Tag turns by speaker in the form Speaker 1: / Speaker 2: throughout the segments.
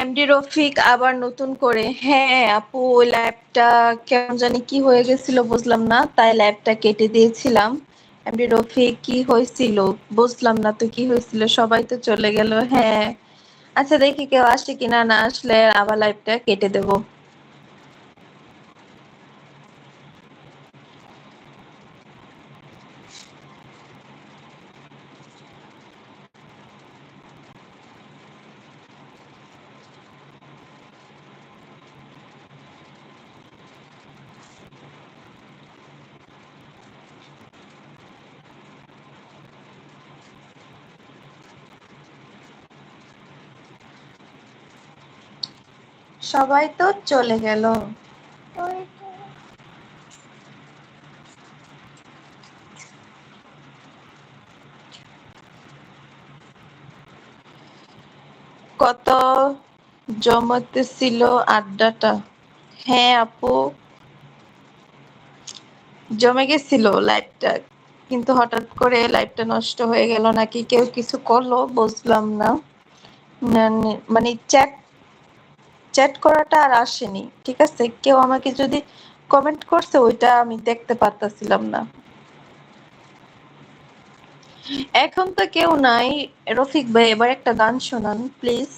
Speaker 1: MD Rafiq আবার নতুন করে হ্যাঁ আপু ওই ল্যাবটা কেমন জানি কি হয়ে গেছিল বুঝলাম না, তাই ল্যাবটা কেটে দিয়েছিলাম। এমডি রফিক কি হয়েছিল? বুঝলাম না তো কি হয়েছিল, সবাই তো চলে গেল হ্যাঁ। আচ্ছা দেখি কেউ আসে কিনা না আসলে, আবার লাইভটা কেটে দেবো। সবাই তো চলে গেল। কত জমতেছিল আড্ডাটা। হ্যাঁ আপু। জমে গেছিল লাইভটা কিন্তু হঠাৎ করে লাইভটা নষ্ট হয়ে গেল নাকি? কেউ কিছু করল? বুঝলাম না। মানে চ্যাট চ্যাট করাটা আর আসেনি, ঠিক আছে? কেউ আমাকে যদি কমেন্ট করছে, ওইটা আমি দেখতে পারতাছিলাম না। এখন তো কেউ নাই। রফিক ভাই, এবার একটা গান শোনান প্লিজ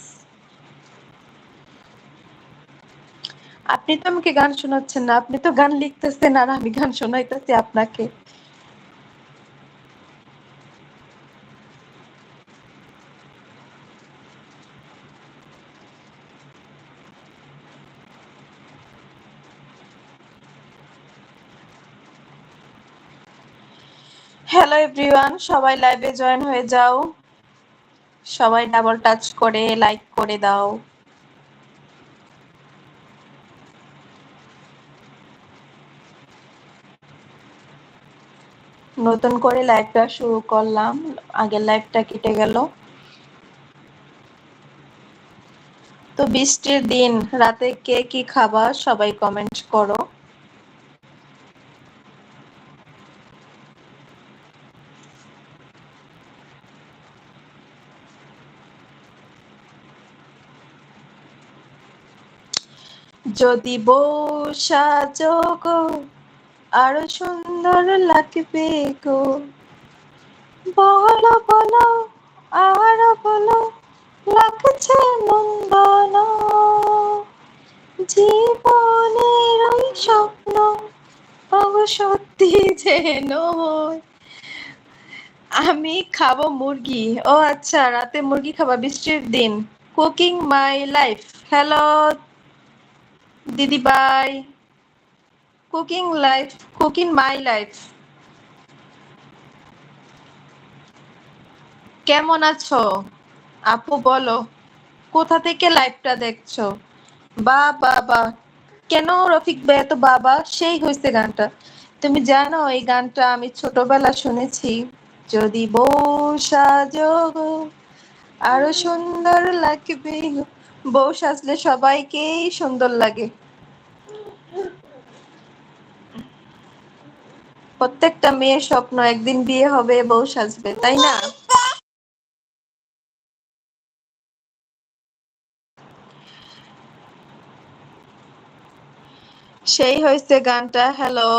Speaker 1: আপনি তো আমাকে গান শোনাচ্ছেন না, আপনি তো গান লিখতেছেন আর আমি গান শোনাইতেছি আপনাকে। হ্যালো এভরিওয়ান সবাই লাইভে জয়েন হয়ে যাও। সবাই ডাবল টাচ করে লাইক করে দাও। নতুন করে লাইভটা শুরু করলাম। আগের লাইভটা কেটে গেল। তো বৃষ্টির দিন, রাতে কে কি খাবা সবাই কমেন্ট করো। যদি বউ সাজো গো আরও সুন্দর লাগবে গো। বলো বলো, আর বলো, লাগছে নন্দন। জীবনের ওই স্বপ্ন সত্যি যেন। আমি খাব মুরগি। ও আচ্ছা রাতে মুরগি খাবা, বৃষ্টির দিন। কুকিং মাই লাইফ হ্যালো দিদি by cooking life cooking my life কেমন আছো? আপু, বলো, কোথা থেকে লাইভটা দেখছ? বা বাবা কেন রফিক ভাই এত বাবা? সেই হয়েছে গানটা। তুমি জানো, এই গানটা আমি ছোটবেলা শুনেছি। যদি বউ সাজো আরও সুন্দর লাগবে। বউ সাজলে সবাইকেই সুন্দর লাগে। প্রত্যেকটা মেয়ের স্বপ্ন একদিন বিয়ে হবে, বউ সাজবে, তাই না? সেই হয়েছে গানটা, হ্যালো,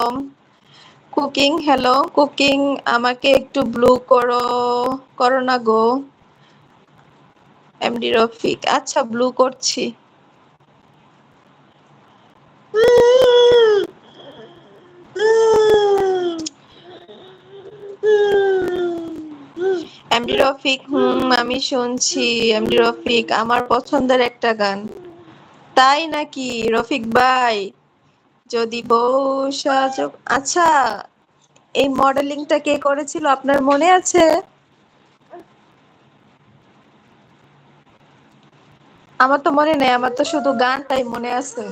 Speaker 1: কুকিং হ্যালো, কুকিং, আমাকে একটু ব্লু করো করো না গো। এমডি রফিক আচ্ছা ব্লু করছি। এমডি রফিক হুম, আমি শুনছি। এমডি রফিক আমার পছন্দের একটা গান। তাই নাকি? রফিক ভাই, যদি বউ আচ্ছা এই মডেলিংটা কে করেছিল আপনার মনে আছে? আমার তো মনে নেই আমার তো শুধু গান তাই মনে আছে।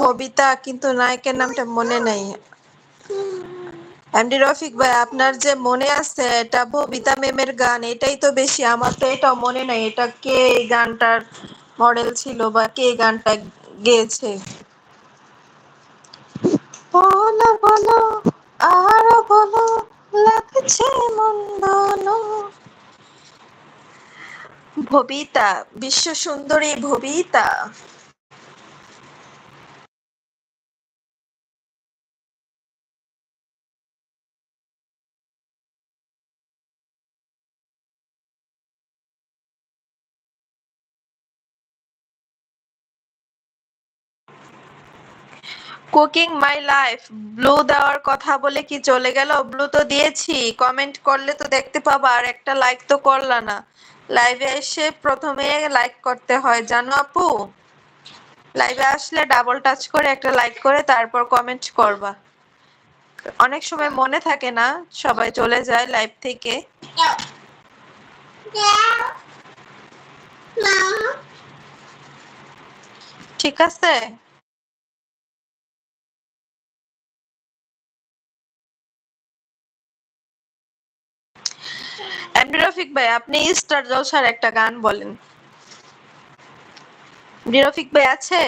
Speaker 1: ভবিতা কিন্তু নায়কের নামটা মনে নেই। এমডি রফিক ভাই, আপনার যে মনে আছে এটা ববিতা মেমের গান, এটাই তো বেশি। আমার তো এটাও মনে নাই, এটা কে এই গানটার মডেল ছিল বা কে গানটা গেয়েছে। বলো বলো, আরও বলো, লাগছে মন্দ ভবিতা, বিশ্ব সুন্দরী Bhabita. Cooking my life. Blue দেওয়ার কথা বলে কি চলে গেল? ব্লু তো দিয়েছি। কমেন্ট করলে তো দেখতে পাবা, আর একটা লাইক তো করলা না। লাইভে এসে প্রথমে লাইক করতে হয়, জানো আপু? লাইভে আসলে ডাবল টাচ করে একটা লাইক করে তারপর কমেন্ট করবা। অনেক সময় মনে থাকে না, সবাই চলে যায় লাইভ থেকে। ঠিক আছে? এমডি রফিক ভাই, আপনি স্টার জলসার একটা গান বলেন। এমডি রফিক ভাই, আছে?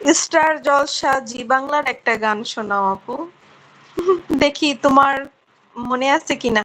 Speaker 1: স্টার জলসা জি, বাংলার একটা গান শোনাও আপু। দেখি, তোমার মনে আছে কিনা?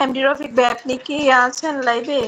Speaker 1: এমডি রফিক ভাই আপনি কি আছেন লাইভে